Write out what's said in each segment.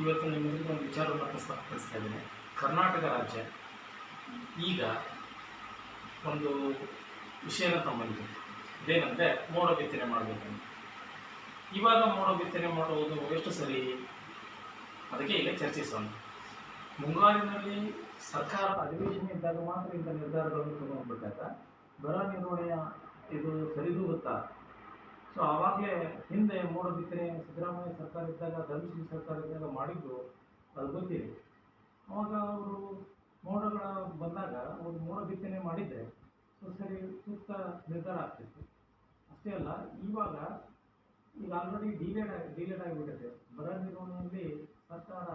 ಇವತ್ತು ನಿಮಗೆ ಒಂದು ವಿಚಾರವನ್ನು ಪ್ರಸ್ತಾಪಿಸ್ತಾ ಇದ್ದೀನಿ. ಕರ್ನಾಟಕ ರಾಜ್ಯ ಈಗ ಒಂದು ವಿಷಯನ ತಗೊಂಡಿದೆ ಇದೇನಂದರೆ ಮೋಡ ಬಿತ್ತನೆ ಮಾಡಬೇಕಂತ ಇವಾಗ ಮೋಡ ಬಿತ್ತನೆ ಮಾಡುವುದು ಎಷ್ಟು ಸರಿ? ಅದಕ್ಕೆ ಈಗ ಚರ್ಚಿಸೋಣ. ಮುಂಗಾರಿನಲ್ಲಿ ಸರ್ಕಾರ ಅಧಿವೇಶನ ಇದ್ದಾಗ ಮಾತ್ರ ಇಂಥ ನಿರ್ಧಾರಗಳನ್ನು ತಗೊಂಡ್ಬಿಟ್ಟಾಗ ಬರ ನಿರ್ವಹಣೆಯ ಇದು ಸರಿದೂಗುತ್ತಾ ಸೊ ಆವಾಗಲೇ ಹಿಂದೆ ಮೋಡ ಬಿತ್ತನೆ ಸಿದ್ದರಾಮಯ್ಯ ಸರ್ಕಾರ ಇದ್ದಾಗ ಧರ್ಮಸಿಂಗ್ ಸರ್ಕಾರ ಇದ್ದಾಗ ಮಾಡಿದ್ದು, ಅದು ಗೊತ್ತಿದೆ. ಅವಾಗ ಅವರು ಮೋಡಗಳ ಬಂದಾಗ ಅವರು ಮೋಡ ಬಿತ್ತನೆ ಮಾಡಿದರೆ ಸರಿ, ಸೂಕ್ತ ನಿರ್ಧಾರ ಆಗ್ತಿತ್ತು. ಅಷ್ಟೇ ಅಲ್ಲ, ಇವಾಗ ಈಗ ಆಲ್ರೆಡಿ ಡಿಲೇಡ್ ಆಗಿ ಡಿಲೇಡ್ ಆಗಿಬಿಟ್ಟಿದೆ. ಬರ ನಿರ್ವಹಣೆಯಲ್ಲಿ ಸರ್ಕಾರ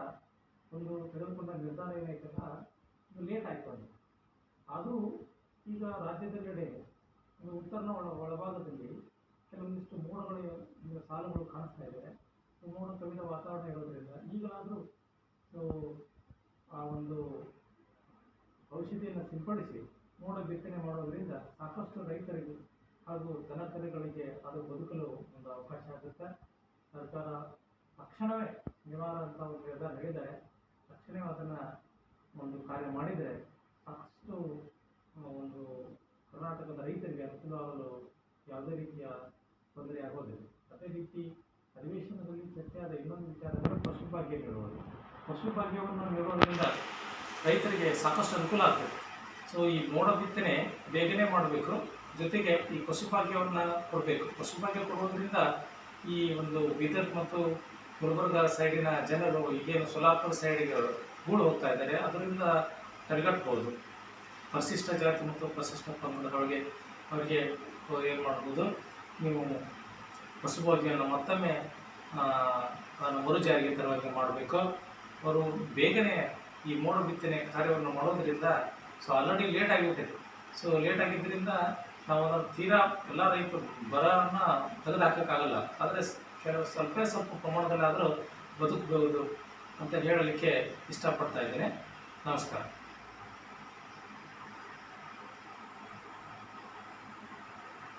ಒಂದು ತೆಗೆದುಕೊಂಡ ನಿರ್ಧಾರ ಏನಾಯ್ತಲ್ಲ ಇದು ಲೇಟ್ ಆಯ್ತು ಅಂತ ಅದು ಈಗ ರಾಜ್ಯದೆಲ್ಲೆಡೆ ಉತ್ತರ ಒಳ ಒಳಭಾಗದಲ್ಲಿ ಕೆಲವೊಂದಿಷ್ಟು ಮೋಡಗಳು ಸಾಲುಗಳು ಕಾಣಿಸ್ತಾ ಇದೆ ಮೋಡ ಕವಿದ ವಾತಾವರಣ ಇರೋದ್ರಿಂದ ಈಗಲಾದರೂ ಆ ಒಂದು ಔಷಧಿಯನ್ನು ಸಿಂಪಡಿಸಿ ಮೋಡ ಬಿತ್ತನೆ ಮಾಡೋದರಿಂದ ಸಾಕಷ್ಟು ರೈತರಿಗೆ ಹಾಗೂ ದನಕರುಗಳಿಗೆ ಅದು ಬದುಕಲು ಒಂದು ಅವಕಾಶ ಆಗುತ್ತೆ. ಸರ್ಕಾರ ತಕ್ಷಣವೇ ನಿವಾರ ಅಂತ ಒಂದು ನಿರ್ಧಾರ ಹೇಳಿದರೆ ತಕ್ಷಣವೇ ಅದನ್ನು ಒಂದು ಕಾರ್ಯ ಮಾಡಿದರೆ ಸಾಕಷ್ಟು ಒಂದು ಕರ್ನಾಟಕದ ರೈತರಿಗೆ ಅನುಕೂಲವಾಗಲು ಯಾವುದೇ ರೀತಿಯ ತೊಂದರೆ ಆಗೋದಿಲ್ಲ. ಅದೇ ರೀತಿ ಅಧಿವೇಶನದಲ್ಲಿ ಚರ್ಚೆಯಾದ ಇನ್ನೊಂದು ವಿಚಾರ ಅಂದರೆ ಪಶುಭಾಗ್ಯ ನೀಡುವುದು ಪಶುಭಾಗ್ಯವನ್ನು ನೀಡೋದ್ರಿಂದ ರೈತರಿಗೆ ಸಾಕಷ್ಟು ಅನುಕೂಲ ಆಗ್ತದೆ. ಸೊ ಈ ಮೋಡ ಬಿತ್ತನೆ ಬೇಗನೆ ಮಾಡಬೇಕು. ಜೊತೆಗೆ ಈ ಪಶುಭಾಗ್ಯವನ್ನು ಕೊಡಬೇಕು. ಪಶುಭಾಗ್ಯ ಕೊಡೋದ್ರಿಂದ ಈ ಒಂದು ಬೀದರ್ ಮತ್ತು ಗುಲ್ಬರ್ಗ ಸೈಡಿನ ಜನರು ಈಗೇನು ಸೊಲಾಪುರ ಸೈಡಿಗೆ ಗೂಡು ಹೋಗ್ತಾ ಇದ್ದಾರೆ. ಅದರಿಂದ ತಡೆಗಟ್ಬೋದು. ಪರಿಶಿಷ್ಟ ಜಾತಿ ಮತ್ತು ಪರಿಶಿಷ್ಟ ಪಂಗಡದೊಳಗೆ ಅವರಿಗೆ ಏನು ಮಾಡ್ಬೋದು? ನೀವು ಪಶುಭಾಗ್ಯವನ್ನು ಮತ್ತೊಮ್ಮೆ ನಾನು ಅದನ್ನು ಮರು ಜಾರಿಗೆ ತರುವಂತೆ ಮಾಡಬೇಕು. ಅವರು ಬೇಗನೆ ಈ ಮೋಡ ಬಿತ್ತನೆ ಕಾರ್ಯವನ್ನು ಮಾಡೋದರಿಂದ ಸೊ ಆಲ್ರೆಡಿ ಲೇಟ್ ಆಗಿಬಿಟ್ಟಿದೆ. ಸೊ ಲೇಟ್ ಆಗಿದ್ದರಿಂದ ನಾವು ತೀರಾ ಎಲ್ಲ ರೈತರು ಬರವನ್ನು ತೆಗೆದು ಹಾಕೋಕ್ಕಾಗಲ್ಲ ಆದರೆ ಕೆಲವು ಸ್ವಲ್ಪ ಸ್ವಲ್ಪ ಪ್ರಮಾಣದಲ್ಲಾದರೂ ಬದುಕಬಹುದು ಅಂತ ಹೇಳಲಿಕ್ಕೆ ಇಷ್ಟಪಡ್ತಾ ಇದ್ದೇನೆ. ನಮಸ್ಕಾರ.